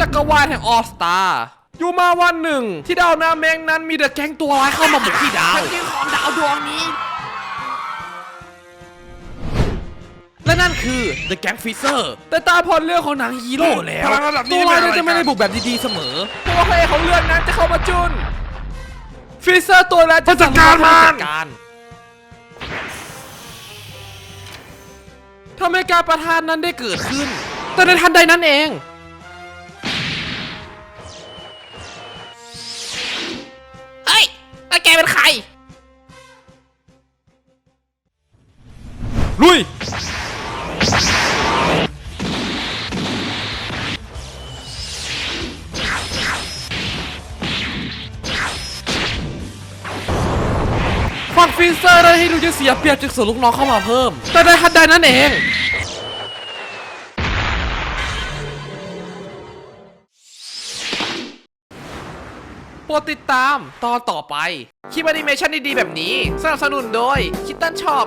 จักรวาลแห่งออสตาอยู่มาวันหนึ่ง ที่ดาวนาแมงนั้นมีเดอะแก๊งตัวร้ายเข้ามาบุกที่ดาวแผ่นดินของดาวดวงนี้ และนั่นคือ The Gang Freezer แต่ตามพล็อตเรื่องของหนังฮีโร่แล้วพลังระดับนี้ตัวร้ายไม่นั้นเป็นไรจะไม่ได้กันบุกแบบดีๆเสมอเพราะว่าพระเอกของเรื่องนั้นจะเข้ามาจุนฟรีเซอร์ตัวนั้นจะจัดการมันจัดการทำให้การประทานนั้นได้เกิดขึ้น แต่ในทันใดนั้นเอง เป็นใคร ลุย ฝั่งฟรีเซอร์ได้ให้ดูจะเสียเปรียบจึงส่งลูกน้องเข้ามาเพิ่ม แต่ในทันใดนั้นเอง โปรดติดตามตอนต่อไป คลิปแอนิเมชันดีๆแบบนี้สนับสนุนโดยคิตตันช็อป